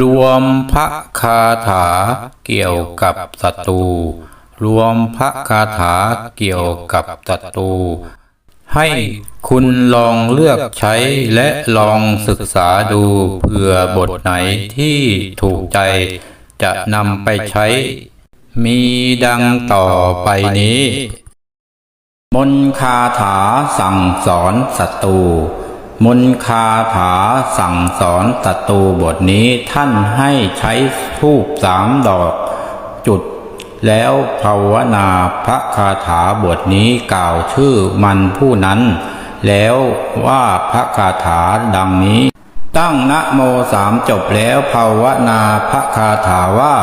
รวมพระคาถาเกี่ยวกับศัตรูรวมพระคาถาเกี่ยวกับศัตรูให้คุณลองเลือกใช้และลองศึกษาดูเผื่อบทไหนที่ถูกใจ จะนำไปใช้ มีดังต่อไปนี้ มนคาถาสั่งสอนศัตรู มนคาถาสั่งสอนศัตรูบทนี้ท่านให้ใช้ทูบสามดอกจุด แล้วภาวนาพระคาถาบทนี้กล่าวชื่อมันผู้นั้น แล้วว่าพระคาถาดังนี้ ตั้งนะโมสามจบแล้วภาวนาพระคาถาว่า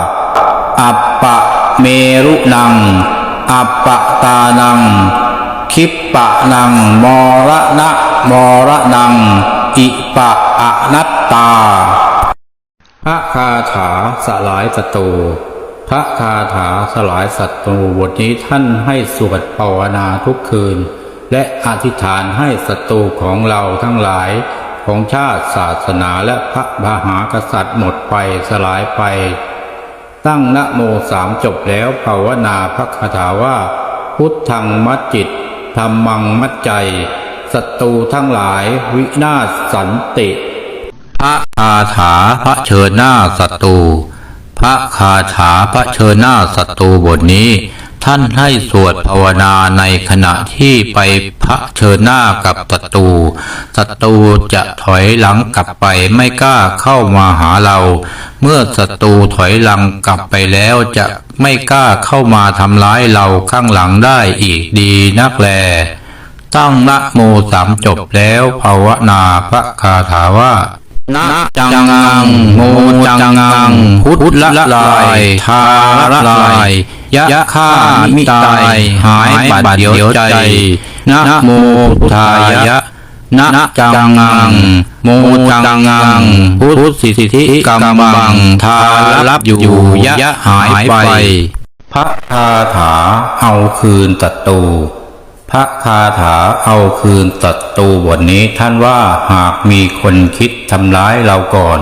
อัปปะเมรุนัง อัปปะตานัง คิปปะนังมรณะมรนัง อิปะอนัตตา พระคาถาสลายศัตรูพระคาถาสลายศัตรูบทนี้ท่านให้สวดภาวนาทุกคืน และอธิษฐานให้ศัตรูของเราทั้งหลายของชาติศาสนาและพระมหากษัตริย์หมดไปสลายไป ตั้งนะโมสามจบแล้วภาวนาพระคาถาว่า พุทธังมัจจิต ธรรมังมัจใจศัตรูทั้งหลายวินาศสันติ พระคาถาพระเชิญหน้าศัตรูพระคาถาพระเชิญหน้าศัตรูบทนี้ ท่านให้สวดภาวนาในขณะที่ไปพระเชิญหน้ากับศัตรูศัตรูจะถอยหลังกลับไปไม่กล้าเข้ามาหาเรา เมื่อศัตรูถอยหลังกลับไปแล้วจะไม่กล้าเข้ามาทำร้ายเราข้างหลังได้อีกดีนักแล ตั้งนะโมสามจบแล้วภาวนาพระคาถาว่า นะจังงังโมจังงังพุทธละลายทาละลายยะฆ่ามิตายหายปัดเดียวใจนะโมพุทธายะนะจังงังโมจังงังพุทธสิทธิกรรมังทารับอยู่ยะหายไปพระคาถาเอาคืนศัตรู พระคาถาเอาคืนศัตรูบทนี้ท่านว่าหากมีคนคิดทำร้ายเราก่อน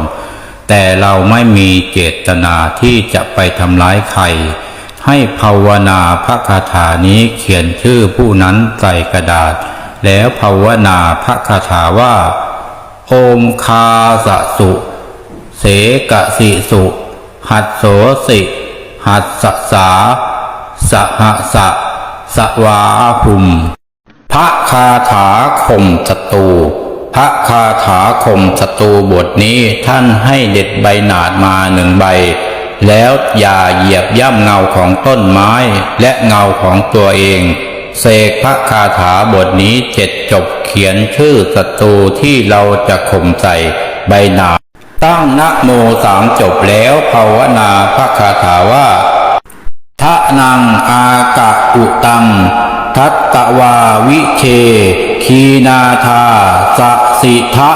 แต่เราไม่มีเจตนาที่จะไปทำร้ายใคร ให้ภาวนาพระคาถานี้เขียนชื่อผู้นั้นใส่กระดาษ แล้วภาวนาพระคาถาว่า โอมคาสะสุ เสกสิสุ หัดโสสิ หัดสสาสหสะ สวาภูมิพระคาถาข่มศัตรูพระคาถาข่มศัตรูบทนี้ท่านให้เด็ดใบหนาดมาหนึ่งใบ แล้วอย่าเหยียบย่ำเงาของต้นไม้และเงาของตัวเองเสกพระคาถาบทนี้เจ็ดจบเขียนชื่อศัตรูที่เราจะข่มใส่ใบหนาดตั้งนะโมสามจบแล้วภาวนาพระคาถาว่า ทะนังอากะอุตัง ทัตตวาวิเค คีนาธาสสิทะ